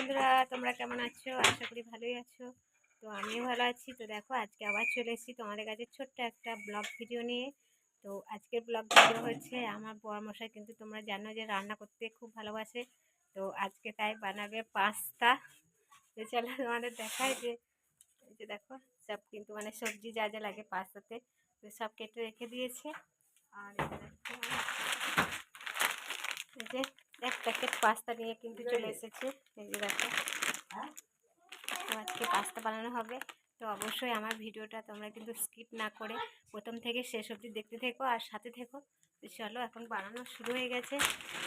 বন্ধুরা, তোমরা কেমন আছো? আশা করি ভালোই আছো। তো আমিও ভালো আছি। তো দেখো, আজকে আবার চলে এসেছি তোমাদের কাছে ছোট্ট একটা ব্লগ ভিডিও নিয়ে। তো আজকের ব্লগ ভিডিও হচ্ছে, আমার বড়মশাই কিন্তু তোমরা জানো যে রান্না করতে খুব ভালোবাসে। তো আজকে তাই বানাবে পাস্তা। তো চলো তোমাদের দেখায় যে, এই যে দেখো, সব কিন্তু মানে সবজি যা যা লাগে পাস্তাতে, তো সব কেটে রেখে দিয়েছে। আর এই যে এক প্যাকেট পাস্তা নিয়ে কিন্তু চলে এসেছে। এই যে দেখো। তো আজকে পাস্তা বানানো হবে। তো অবশ্যই আমার ভিডিওটা তোমরা কিন্তু স্কিপ না করে প্রথম থেকে শেষ অবধি দেখতে থেকো আর সাথে থেকো। তো চলো এখন বানানো শুরু হয়ে গেছে।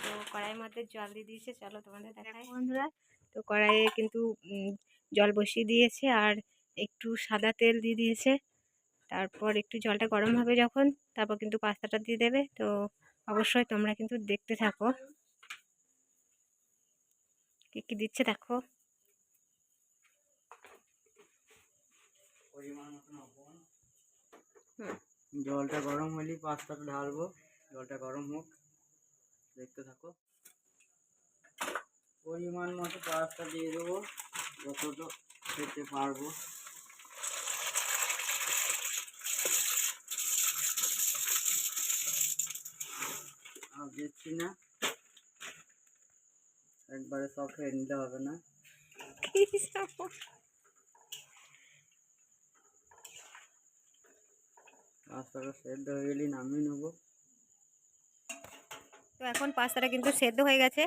তো কড়াইয়ের মধ্যে জল দিয়ে দিয়েছে। চলো তোমাদের দেখাই। বন্ধুরা তো কড়াইয়ে কিন্তু জল বসিয়ে দিয়েছে আর একটু সাদা তেল দিয়ে দিয়েছে। তারপর একটু জলটা গরম হবে যখন তারপর কিন্তু পাস্তাটা দিয়ে দেবে। তো অবশ্যই তোমরা কিন্তু দেখতে থাকো। কি কি দিচ্ছে দেখো। পরিমাণ মতো লবণ জলটা গরম হলেই পাস্তাটা ঢালবো। জলটা গরম হোক। দেখতে থাকো। পরিমাণ মতো পাস্তা দিয়ে দেবো। যতটা খেতে পারব। আর দিচ্ছি না। একবারে সব খেয়ে নিতে হবে না। পাস্তাটা সেদ্ধ হয়ে গেলে নামিয়ে নেব। তো এখন পাস্তাটা কিন্তু সেদ্ধ হয়ে গেছে।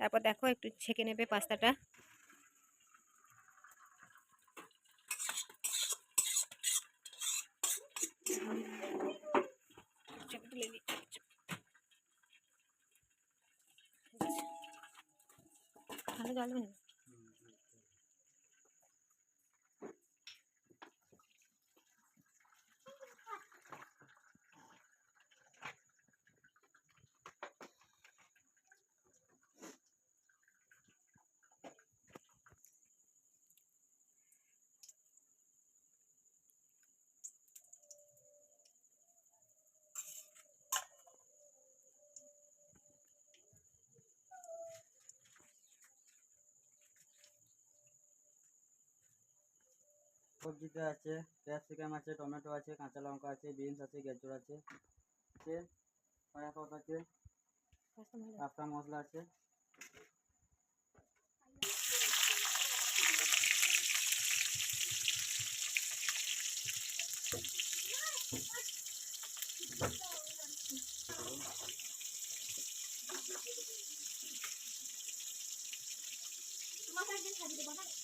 তারপর দেখো একটু ছেঁকে নেবে পাস্তাটা। ভালো জল সবজিতে আছে ক্যাপসিকাম আছে টমেটো আছে কাঁচা লঙ্কা আছে বিনস আছে গাজর আছে আছে পাস্তা মশলা আছে সব দিয়ে দিচ্ছি। জানো হ্যাঁ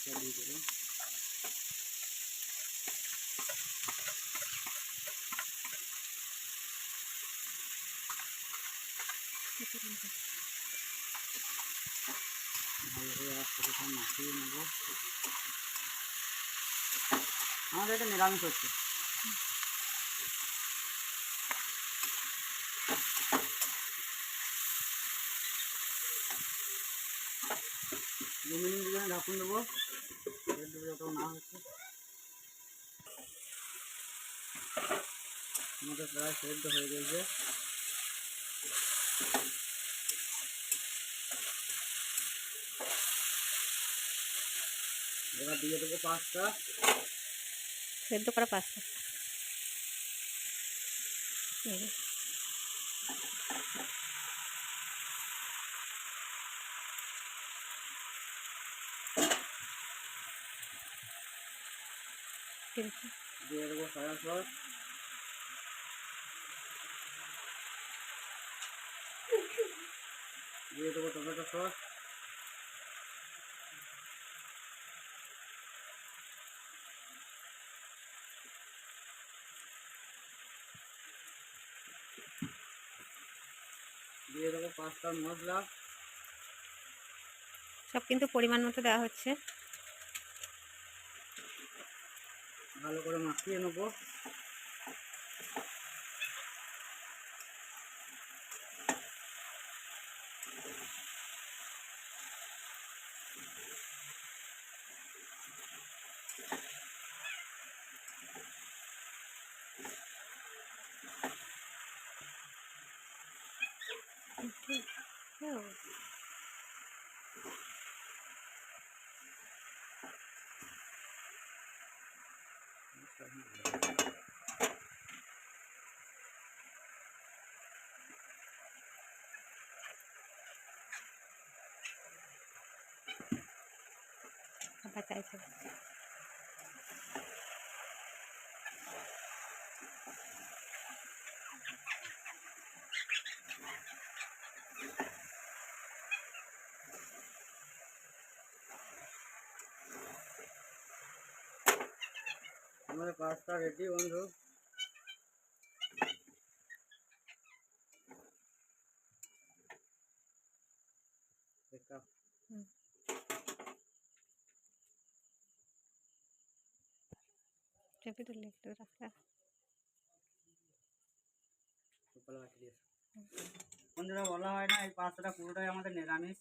দিয়ে দেবো আমাদের এটা নিরামিষ হচ্ছে দু মিনিট ঢাকুন দেবো সেদ্ধ যত না হচ্ছে আমাদের প্রায় সেদ্ধ হয়ে গেছে এবার দিয়ে দেবো পাঁচটা সেদ্ধ করা পাস্তা এই যে। কিন্তু দিয়ে দেবো সয়া সস দিয়ে দেবো টমেটো সস। দিয়ে দেবো পাঁচটা মশলা। সব কিন্তু পরিমাণ মতো দেওয়া হচ্ছে। ভালো করে মাখিয়ে নেব। আবার চাইছে আমাদের পাস্তা রেডি বন্ধু দেখা চেপে রাখা। সকালে বন্ধুরা বলা হয় না এই পুরোটাই আমাদের নিরামিষ।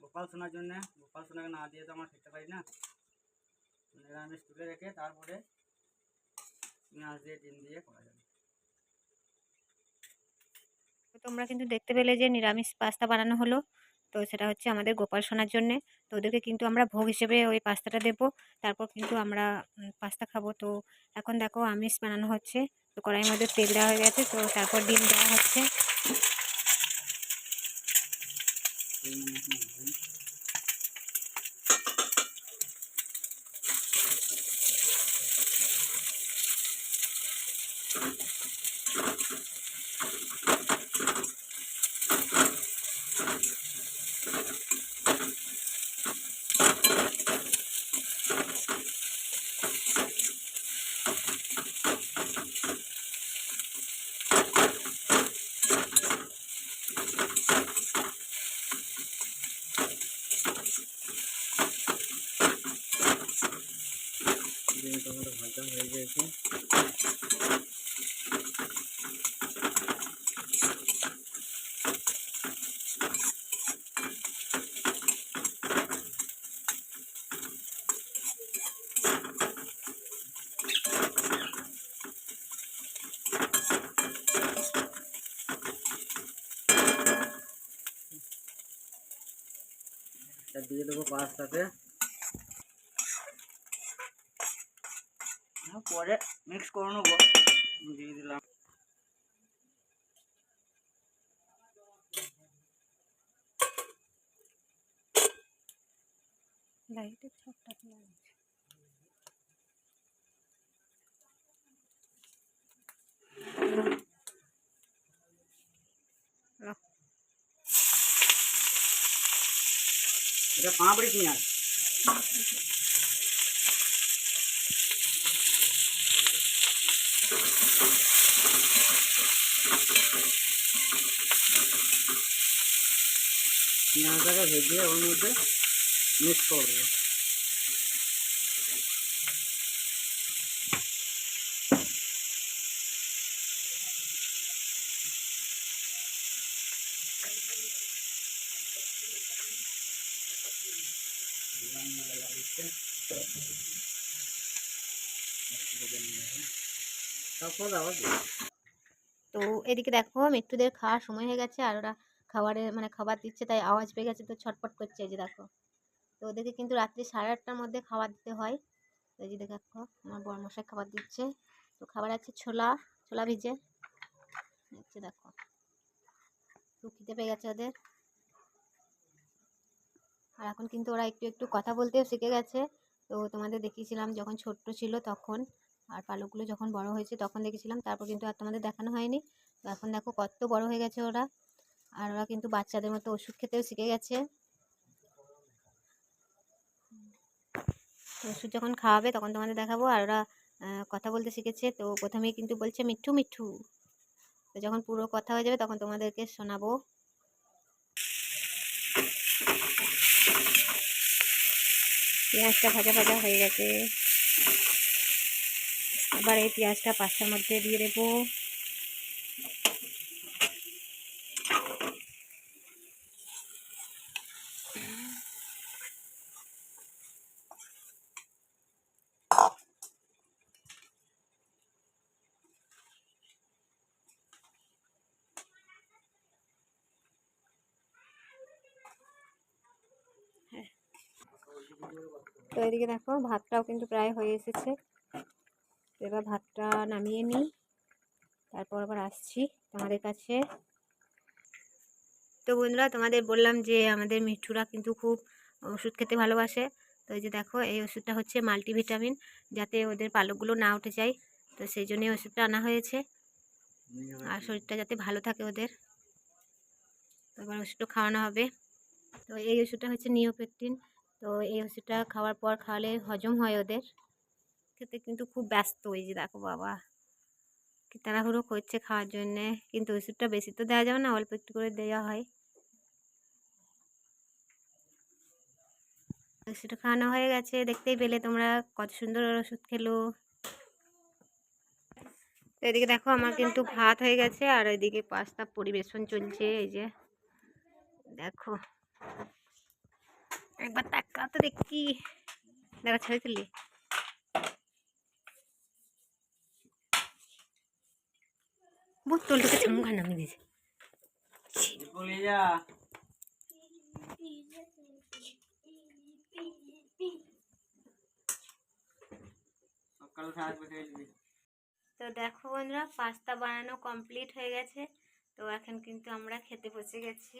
গোপাল সোনার জন্য গোপাল সোনাকে না দিয়ে তো আমরা খেতে পারি না। নিরামিষ তুলে রেখে তারপরে পেঁয়াজ দিয়ে ডিম দিয়ে করা যাবে। তোমরা কিন্তু দেখতে পেলে যে নিরামিষ পাস্তা বানানো হলো। তো সেটা হচ্ছে আমাদের গোপাল সোনার জন্যে। তো ওদেরকে কিন্তু আমরা ভোগ হিসেবে ওই পাস্তাটা দেব। তারপর কিন্তু আমরা পাস্তা খাব। তো এখন দেখো আমিষ বানানো হচ্ছে। তো কড়াইয়ের মধ্যে তেল দেওয়া হয়ে গেছে। তো তারপর ডিম দেওয়া হচ্ছে। এটা দিয়ে দেবো হ্যাঁ, পরে মিক্স করে নেব। দিয়ে দিলাম। এটা পাঁপড়ি পেঁয়াজ পেঁয়াজটাকে ভেজে ওর মধ্যে মিক্স করব তারপর আবার তো এদিকে দেখো মিট্টুদের খাওয়ার সময় হয়ে গেছে আর ওরা খাবারে মানে খাবার দিচ্ছে তাই আওয়াজ পেয়ে গেছে তো ছটপট করছে এই যে দেখো। তো ওদেরকে কিন্তু রাত্রি সাড়ে আটটার মধ্যে খাবার দিতে হয়। তো এই যে দেখো আমার বড়মশাই খাবার দিচ্ছে। তো খাবার আছে ছোলা ছোলা ভিজে। হচ্ছে দেখো। খিদে পেয়ে গেছে ওদের। আর এখন কিন্তু ওরা একটু একটু কথা বলতেও শিখে গেছে। তো তোমাদের দেখিয়েছিলাম যখন ছোট্ট ছিল তখন। আর পালকগুলো যখন বড় হয়েছে তখন দেখেছিলাম, তারপর কিন্তু আর তোমাদের দেখানো হয়নি। তো এখন দেখো কত বড় হয়ে গেছে ওরা। আর ওরা কিন্তু বাচ্চাদের মতো ওষুধ খেতেও শিখে গেছে। ওষুধ যখন খাওয়াবে তখন তোমাদের দেখাবো। আর ওরা কথা বলতে শিখেছে। তো প্রথমেই কিন্তু বলছে, মিঠু মিঠু। তো যখন পুরো কথা হয়ে যাবে তখন তোমাদেরকে শোনাবো। পেঁয়াজটা ভাজা ভাজা হয়ে গেছে। আবার এই পেঁয়াজটা পাস্তার মধ্যে দিয়ে দেবো। তো এদিকে দেখো, ভাতটাও কিন্তু প্রায় হয়ে এসেছে। তো এবার ভাতটা নামিয়ে নিই। তারপর আবার আসছি তোমাদের কাছে। তো বন্ধুরা, তোমাদের বললাম যে আমাদের মিঠুরা কিন্তু খুব ওষুধ খেতে ভালোবাসে। তো এই যে দেখো, এই ওষুধটা হচ্ছে মাল্টিভিটামিন, যাতে ওদের পালকগুলো না উঠে যায়। তো সেই জন্যই ওষুধটা আনা হয়েছে। আর শরীরটা যাতে ভালো থাকে ওদের। এবার ওষুধটা খাওয়ানো হবে। তো এই ওষুধটা হচ্ছে নিওপেকটিন তো এই ওষুধটা খাওয়ার পর খাওয়ালে হজম হয় ওদের। খেতে কিন্তু খুব ব্যস্ত ওই যে দেখো বাবা। কি তাড়াহুড়ো করছে খাওয়ার জন্যে। কিন্তু ওষুধটা বেশি তো দেওয়া যাবে না, অল্প একটু করে দেওয়া হয়। ওষুধটা খাওয়ানো হয়ে গেছে, দেখতেই পেলে তোমরা কত সুন্দর ওষুধ খেলো। এদিকে দেখো আমার কিন্তু ভাত হয়ে গেছে, আর ওইদিকে পাস্তা পরিবেশন চলছে, এই যে। দেখো। একবার তাকা তো দেখি। দেখা ছেড়ে তুলি বোতলটাকে চামুখা নামিয়ে দিয়েছে। তো দেখো বন্ধুরা, পাস্তা বানানো কমপ্লিট হয়ে গেছে। তো এখন কিন্তু আমরা খেতে বসে গেছি।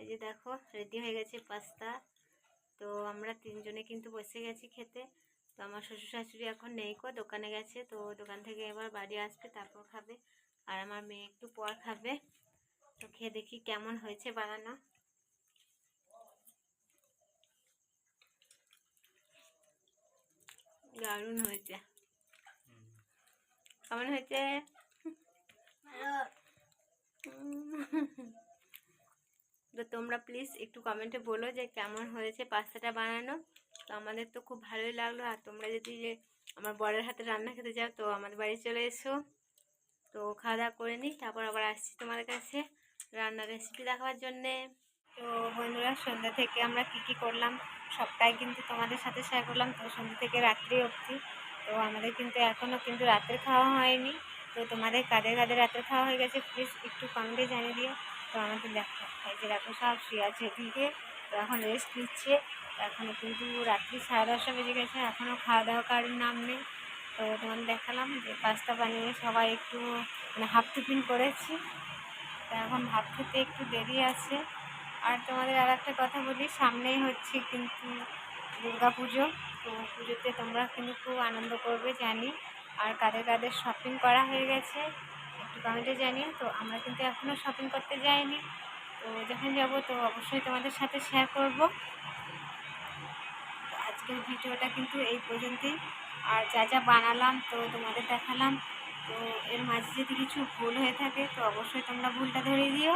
এই যে দেখো রেডি হয়ে গেছে পাস্তা। তো আমরা তিনজনে কিন্তু বসে গেছি খেতে। তো আমার শ্বশুর শাশুড়ি এখন নেই কো দোকানে গেছে তো দোকান থেকে এবার বাড়ি আসবে তারপর খাবে। আর আমার মেয়ে একটু পর খাবে। তো খেয়ে দেখি কেমন হয়েছে বানানো। দারুণ হয়েছে। কেমন হয়েছে? তো তোমরা প্লিজ একটু কমেন্টে বলো যে কেমন হয়েছে পাস্তাটা বানানো। তো আমাদের তো খুব ভালোই লাগল। আর তোমরা যদি যে আমার বরের হাতে রান্না খেতে যাও, তো আমাদের বাড়ি চলে এসো। তো খাওয়া দাওয়া করে নিই, তারপর আবার আসছি তোমাদের কাছে রান্নার রেসিপি দেখাবার জন্যে। তো বন্ধুরা, সন্ধ্যা থেকে আমরা কী কী করলাম সবটাই কিন্তু তোমাদের সাথে শেয়ার করলাম। তো সন্ধ্যা থেকে রাত্রি অবধি। তো আমাদের কিন্তু এখনও কিন্তু রাতের খাওয়া হয়নি। তো তোমাদের কাদের কাদের রাতের খাওয়া হয়ে গেছে প্লিজ একটু কমেন্টে জানিয়ে দিও। তো আমাদের দেখো এই যে দেখো, সব শুয়ে আছে এদিকে। তো এখন রেস্ট নিচ্ছে। এখনও কিন্তু রাত্রি সাড়ে দশটা বেজে গেছে এখনও খাওয়া দাওয়া কারোর নাম নেই। তো তোমাদের দেখালাম যে পাস্তা বানিয়ে সবাই একটু মানে হাফ টিফিন করেছি। তো এখন ভাত খেতে একটু দেরি আছে। আর তোমাদের আর একটা কথা বলি, সামনেই হচ্ছে কিন্তু দুর্গা পুজো তো পুজোতে তোমরা কিন্তু খুব আনন্দ করবে, জানি। আর কাদের কাদের শপিং করা হয়ে গেছে, একটু কমেন্টে জানিও। তো আমরা কিন্তু এখনও শপিং করতে যাইনি। তো যখন যাব, তো অবশ্যই তোমাদের সাথে শেয়ার করব। আজকের ভিডিওটা কিন্তু এই পর্যন্তই। আর যা যা বানালাম, তো তোমাদের দেখালাম। তো এর মাঝে যদি কিছু ভুল হয়ে থাকে, তো অবশ্যই তোমরা ভুলটা ধরিয়ে দিও।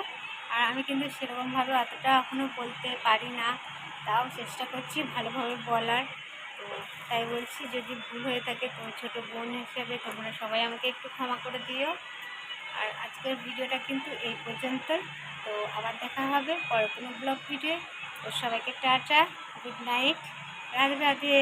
আর আমি কিন্তু সেরকমভাবে অতটা এখনও বলতে পারি না। তাও চেষ্টা করছি ভালোভাবে বলার। তো তাই বলছি, যদি ভুল হয়ে থাকে, তো ছোটো বোন হিসেবে তোমরা সবাই আমাকে একটু ক্ষমা করে দিও। আর আজকের ভিডিওটা কিন্তু এই পর্যন্তই। তো আবার দেখা হবে পরের কোনো ব্লগ ভিডিও তো সবাইকে tata good night Radhe Radhe.